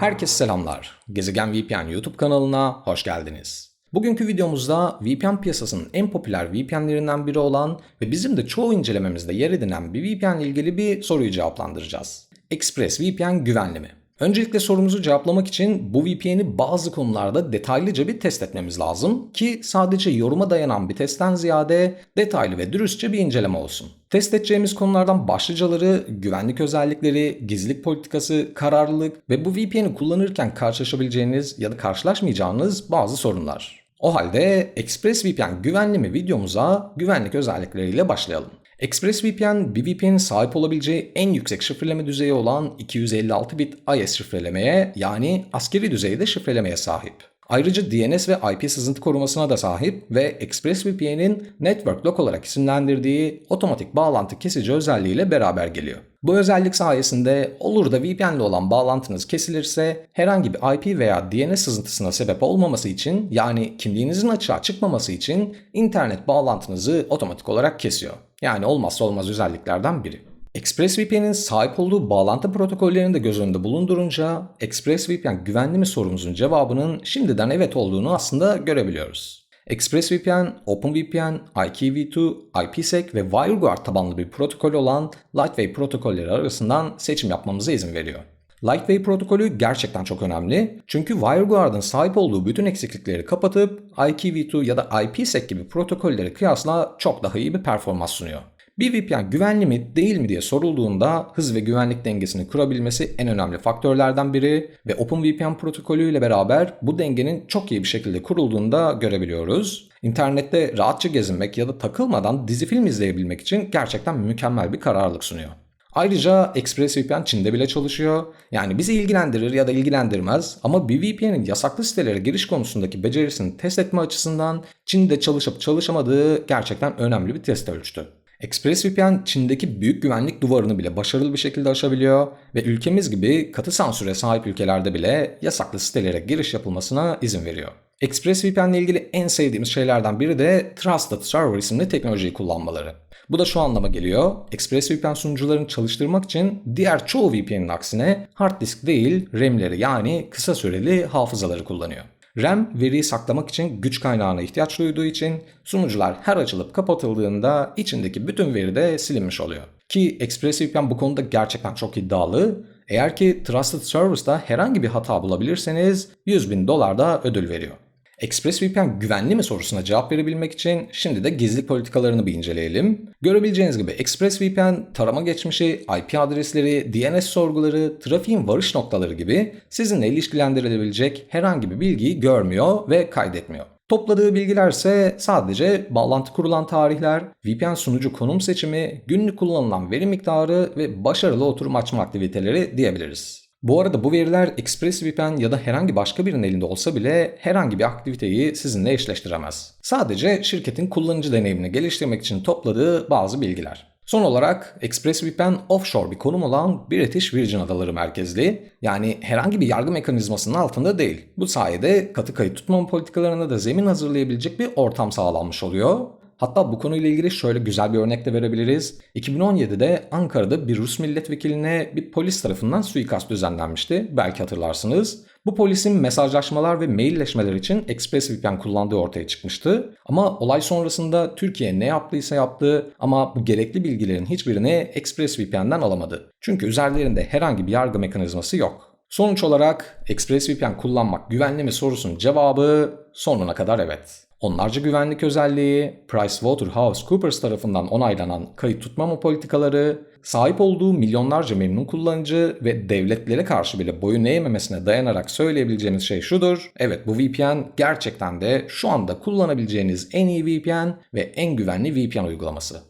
Herkese selamlar. Gezegen VPN YouTube kanalına hoş geldiniz. Bugünkü videomuzda VPN piyasasının en popüler VPN'lerinden biri olan ve bizim de çoğu incelememizde yer edinen bir VPN ile ilgili bir soruyu cevaplandıracağız. ExpressVPN güvenli mi? Öncelikle sorumuzu cevaplamak için bu VPN'i bazı konularda detaylıca bir test etmemiz lazım ki sadece yoruma dayanan bir testten ziyade detaylı ve dürüstçe bir inceleme olsun. Test edeceğimiz konulardan başlıcaları güvenlik özellikleri, gizlilik politikası, kararlılık ve bu VPN'i kullanırken karşılaşabileceğiniz ya da karşılaşmayacağınız bazı sorunlar. O halde ExpressVPN güvenli mi videomuza güvenlik özellikleriyle başlayalım. ExpressVPN, bir sahip olabileceği en yüksek şifreleme düzeyi olan 256 bit IS şifrelemeye yani askeri düzeyde şifrelemeye sahip. Ayrıca DNS ve IP sızıntı korumasına da sahip ve ExpressVPN'in Network Lock olarak isimlendirdiği otomatik bağlantı kesici özelliğiyle beraber geliyor. Bu özellik sayesinde olur da VPN ile olan bağlantınız kesilirse herhangi bir IP veya DNS sızıntısına sebep olmaması için yani kimliğinizin açığa çıkmaması için internet bağlantınızı otomatik olarak kesiyor. Yani olmazsa olmaz özelliklerden biri. ExpressVPN'in sahip olduğu bağlantı protokollerini de göz önünde bulundurunca ExpressVPN güvenli mi sorumuzun cevabının şimdiden evet olduğunu aslında görebiliyoruz. ExpressVPN, OpenVPN, IKV2, IPsec ve WireGuard tabanlı bir protokol olan Lightwave protokolleri arasından seçim yapmamıza izin veriyor. Lightwave protokolü gerçekten çok önemli çünkü WireGuard'ın sahip olduğu bütün eksiklikleri kapatıp IKV2 ya da IPsec gibi protokolleri kıyasla çok daha iyi bir performans sunuyor. Bir VPN güvenli mi değil mi diye sorulduğunda hız ve güvenlik dengesini kurabilmesi en önemli faktörlerden biri ve OpenVPN protokolü ile beraber bu dengenin çok iyi bir şekilde kurulduğunu da görebiliyoruz. İnternette rahatça gezinmek ya da takılmadan dizi film izleyebilmek için gerçekten mükemmel bir kararlılık sunuyor. Ayrıca ExpressVPN Çin'de bile çalışıyor. Yani bizi ilgilendirir ya da ilgilendirmez ama bir VPN'in yasaklı sitelere giriş konusundaki becerisini test etme açısından Çin'de çalışıp çalışamadığı gerçekten önemli bir test ölçtü. ExpressVPN Çin'deki büyük güvenlik duvarını bile başarılı bir şekilde aşabiliyor ve ülkemiz gibi katı sansüre sahip ülkelerde bile yasaklı sitelere giriş yapılmasına izin veriyor. ExpressVPN ile ilgili en sevdiğimiz şeylerden biri de Trusted Server isimli teknolojiyi kullanmaları. Bu da şu anlama geliyor. ExpressVPN sunucularını çalıştırmak için diğer çoğu VPN'in aksine hard disk değil RAM'leri yani kısa süreli hafızaları kullanıyor. RAM veriyi saklamak için güç kaynağına ihtiyaç duyduğu için sunucular her açılıp kapatıldığında içindeki bütün veri de silinmiş oluyor. Ki ExpressVPN bu konuda gerçekten çok iddialı. Eğer ki Trusted Service'da herhangi bir hata bulabilirseniz 100 bin dolar da ödül veriyor. ExpressVPN güvenli mi sorusuna cevap verebilmek için şimdi de gizli politikalarını bir inceleyelim. Görebileceğiniz gibi ExpressVPN tarama geçmişi, IP adresleri, DNS sorguları, trafiğin varış noktaları gibi sizinle ilişkilendirilebilecek herhangi bir bilgiyi görmüyor ve kaydetmiyor. Topladığı bilgiler ise sadece bağlantı kurulan tarihler, VPN sunucu konum seçimi, günlük kullanılan veri miktarı ve başarılı oturum açma aktiviteleri diyebiliriz. Bu arada bu veriler ExpressVPN ya da herhangi başka birinin elinde olsa bile herhangi bir aktiviteyi sizinle eşleştiremez. Sadece şirketin kullanıcı deneyimini geliştirmek için topladığı bazı bilgiler. Son olarak ExpressVPN offshore bir konum olan British Virgin Adaları merkezli yani herhangi bir yargı mekanizmasının altında değil. Bu sayede katı kayıt tutmama politikalarına da zemin hazırlayabilecek bir ortam sağlanmış oluyor. Hatta bu konuyla ilgili şöyle güzel bir örnek de verebiliriz. 2017'de Ankara'da bir Rus milletvekiline bir polis tarafından suikast düzenlenmişti. Belki hatırlarsınız. Bu polisin mesajlaşmalar ve mailleşmeler için ExpressVPN kullandığı ortaya çıkmıştı. Ama olay sonrasında Türkiye ne yaptıysa yaptı ama bu gerekli bilgilerin hiçbirini ExpressVPN'den alamadı. Çünkü üzerlerinde herhangi bir yargı mekanizması yok. Sonuç olarak ExpressVPN kullanmak güvenli mi sorusunun cevabı sonuna kadar evet. Onlarca güvenlik özelliği, PricewaterhouseCoopers tarafından onaylanan kayıt tutmama politikaları, sahip olduğu milyonlarca memnun kullanıcı ve devletlere karşı bile boyun eğmemesine dayanarak söyleyebileceğiniz şey şudur. Evet bu VPN gerçekten de şu anda kullanabileceğiniz en iyi VPN ve en güvenli VPN uygulaması.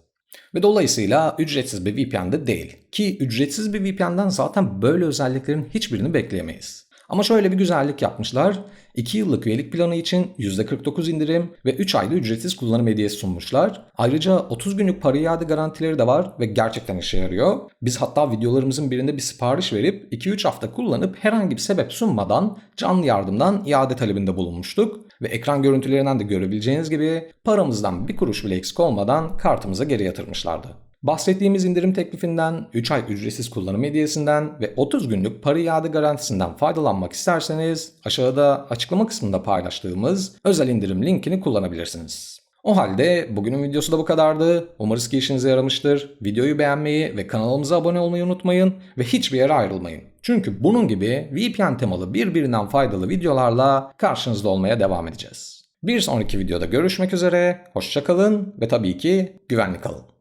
Ve dolayısıyla ücretsiz bir VPN de değil. Ki ücretsiz bir VPN'den zaten böyle özelliklerin hiçbirini bekleyemeyiz. Ama şöyle bir güzellik yapmışlar. 2 yıllık üyelik planı için %49 indirim ve 3 ayda ücretsiz kullanım hediyesi sunmuşlar. Ayrıca 30 günlük para iade garantileri de var ve gerçekten işe yarıyor. Biz hatta videolarımızın birinde bir sipariş verip 2-3 hafta kullanıp herhangi bir sebep sunmadan canlı yardımdan iade talebinde bulunmuştuk. Ve ekran görüntülerinden de görebileceğiniz gibi paramızdan bir kuruş bile eksik olmadan kartımıza geri yatırmışlardı. Bahsettiğimiz indirim teklifinden, 3 ay ücretsiz kullanım hediyesinden ve 30 günlük para iade garantisinden faydalanmak isterseniz aşağıda açıklama kısmında paylaştığımız özel indirim linkini kullanabilirsiniz. O halde bugünün videosu da bu kadardı. Umarız ki işinize yaramıştır. Videoyu beğenmeyi ve kanalımıza abone olmayı unutmayın ve hiçbir yere ayrılmayın. Çünkü bunun gibi VPN temalı birbirinden faydalı videolarla karşınızda olmaya devam edeceğiz. Bir sonraki videoda görüşmek üzere, hoşçakalın ve tabii ki güvenli kalın.